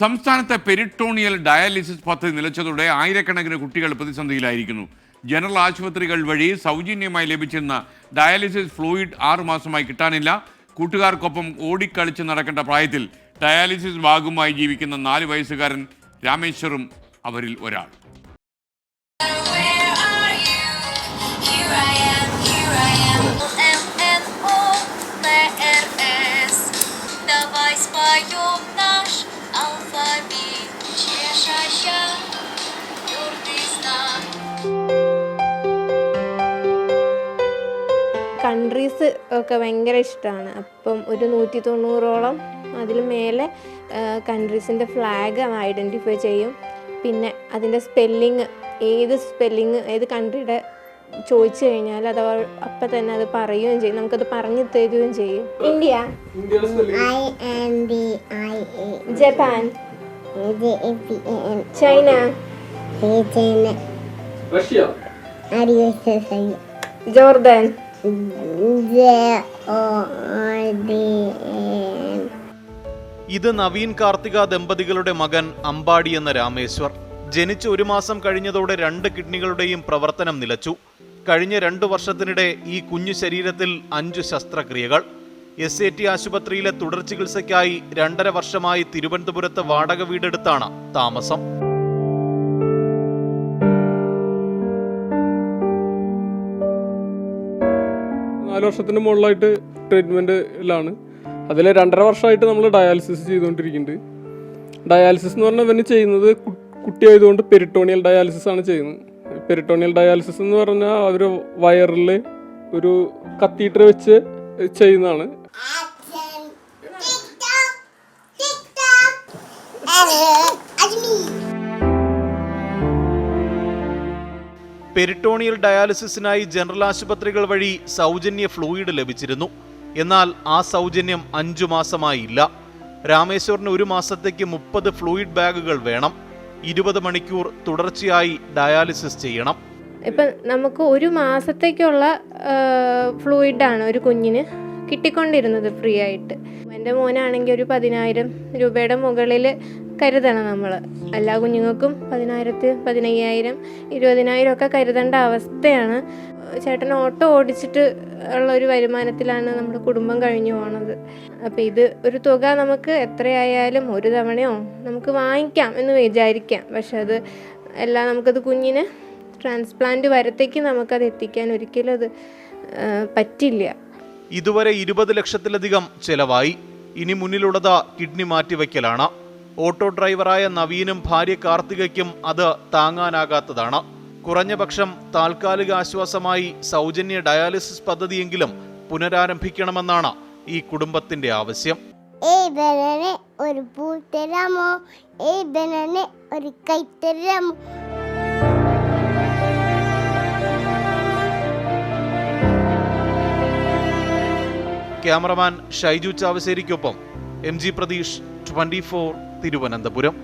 സംസ്ഥാനത്തെ peritoneal dialysis പദ്ധതി നിലച്ചതോടെ ആയിരക്കണക്കിന് കുട്ടികൾ പ്രതിസന്ധിയിലായിരിക്കുന്നു ജനറൽ ആശുപത്രികൾ വഴി സൗജന്യമായി ലഭിച്ചിരുന്ന ഡയാലിസിസ് ഫ്ലൂയിഡ് ആറുമാസമായി കിട്ടാനില്ല കൂട്ടുകാർക്കൊപ്പം ഓടിക്കളിച്ച് നടക്കേണ്ട പ്രായത്തിൽ ഡയാലിസിസ് ഭാഗമായി ജീവിക്കുന്ന നാല് വയസ്സുകാരൻ രാമേശ്വറും അവരിൽ ഒരാൾ Where are you? Here I am, here I am. M N O P R S. Давай споем наш countries ഒക്കെ ഭയങ്കര ഇഷ്ടമാണ്. അപ്പം ഒരു നൂറ്റി തൊണ്ണൂറോളം അതിൽ മേലെ കൺട്രീസിന്റെ ഫ്ലാഗ് ഐഡന്റിഫൈ ചെയ്യും. പിന്നെ അതിന്റെ സ്പെല്ലിങ് ഏത് സ്പെല്ലിങ് ഏത് കൺട്രിയുടെ ചോദിച്ചു കഴിഞ്ഞാൽ അത് അപ്പം തന്നെ അത് പറയുകയും ചെയ്യും. നമുക്കത് പറഞ്ഞു തരുകയും ചെയ്യും. India. I N D I A. Japan. China. China Russia. Jordan. ഇത് നവീൻ കാർത്തിക ദമ്പതികളുടെ മകൻ അമ്പാടി എന്ന രാമേശ്വർ. ജനിച്ച് ഒരു മാസം കഴിഞ്ഞതോടെ രണ്ട് കിഡ്നികളുടെയും പ്രവർത്തനം നിലച്ചു. കഴിഞ്ഞ രണ്ടു വർഷത്തിനിടെ ഈ കുഞ്ഞു ശരീരത്തിൽ അഞ്ചു ശസ്ത്രക്രിയകൾ. എസ് എ ടി ആശുപത്രിയിലെ തുടർ ചികിത്സയ്ക്കായി രണ്ടര വർഷമായി തിരുവനന്തപുരത്ത് വാടക വീടെടുത്താണ് താമസം. നാല് വർഷത്തിന് മുകളിലായിട്ട് ട്രീറ്റ്മെന്റിലാണ് അതിൽ രണ്ടര വർഷമായിട്ട് നമ്മൾ ഡയാലിസിസ് ചെയ്തുകൊണ്ടിരിക്കുന്നുണ്ട്. ഡയാലിസിസ് എന്ന് പറഞ്ഞാൽ ഇവന് ചെയ്യുന്നത് കുട്ടിയായതുകൊണ്ട് പെരിട്ടോണിയൽ ഡയാലിസിസ് ആണ് ചെയ്യുന്നത്. പെരിട്ടോണിയൽ ഡയാലിസിസ് എന്ന് പറഞ്ഞാൽ അവർ വയറിൽ ഒരു കത്തീറ്റർ വെച്ച് ചെയ്യുന്നതാണ്. പെരിട്ടോണിയൽ ഡയാലിസിസിനായി ജനറൽ ആശുപത്രികൾ വഴി സൗജന്യ ഫ്ലൂയിഡ് ലഭിച്ചിരുന്നു. എന്നാൽ ആ സൗജന്യം അഞ്ചു മാസമായി ഇല്ല രാമേശ്വറിന് ഒരു മാസത്തേക്ക് മുപ്പത് ഫ്ലൂയിഡ് ബാഗുകൾ വേണം. ഇരുപത് മണിക്കൂർ തുടർച്ചയായി ഡയാലിസിസ് ചെയ്യണം. ഇപ്പം നമുക്ക് ഒരു മാസത്തേക്കുള്ള ഫ്ലൂയിഡാണ് ഒരു കുഞ്ഞിന്. കിട്ടിക്കൊണ്ടിരുന്നത് ഫ്രീ ആയിട്ട് എന്റെ മോനാണെങ്കിൽ ഒരു പതിനായിരം രൂപയുടെ മുകളിൽ കരുതണം നമ്മൾ എല്ലാ കുഞ്ഞുങ്ങൾക്കും പതിനായിരത്തി പതിനയ്യായിരം ഇരുപതിനായിരം ഒക്കെ കരുതേണ്ട അവസ്ഥയാണ്. ചേട്ടൻ ഓട്ടോ ഓടിച്ചിട്ട് ഉള്ള ഒരു വരുമാനത്തിലാണ് നമ്മുടെ കുടുംബം കഴിഞ്ഞു പോണത്. അപ്പോൾ ഇത് ഒരു തുക നമുക്ക് എത്രയായാലും ഒരു തവണയോ നമുക്ക് വാങ്ങിക്കാം എന്ന് വിചാരിക്കാം. പക്ഷെ അത് എല്ലാം നമുക്കത് കുഞ്ഞിന് ട്രാൻസ്പ്ലാന്റ് വരത്തേക്ക് നമുക്കത് എത്തിക്കാൻ ഒരിക്കലും അത് പറ്റില്ല. ഇതുവരെ ഇരുപത് ലക്ഷത്തിലധികം ചെലവായി. ഇനി മുന്നിലുള്ളത് കിഡ്നി മാറ്റിവെക്കലാണ്. ഓട്ടോ ഡ്രൈവറായ നവീനും ഭാര്യ കാർത്തികയ്ക്കും അത് താങ്ങാനാകാത്തതാണ്. കുറഞ്ഞ പക്ഷം താൽക്കാലിക ആശ്വാസമായി സൗജന്യ ഡയാലിസിസ് പദ്ധതിയെങ്കിലും പുനരാരംഭിക്കണമെന്നാണ് ഈ കുടുംബത്തിന്റെ ആവശ്യം. ഒരു ഒരു cameraman Shaiju ചാവശ്ശേരിക്കൊപ്പം M G Pratheesh twenty Thiruvananthapuram.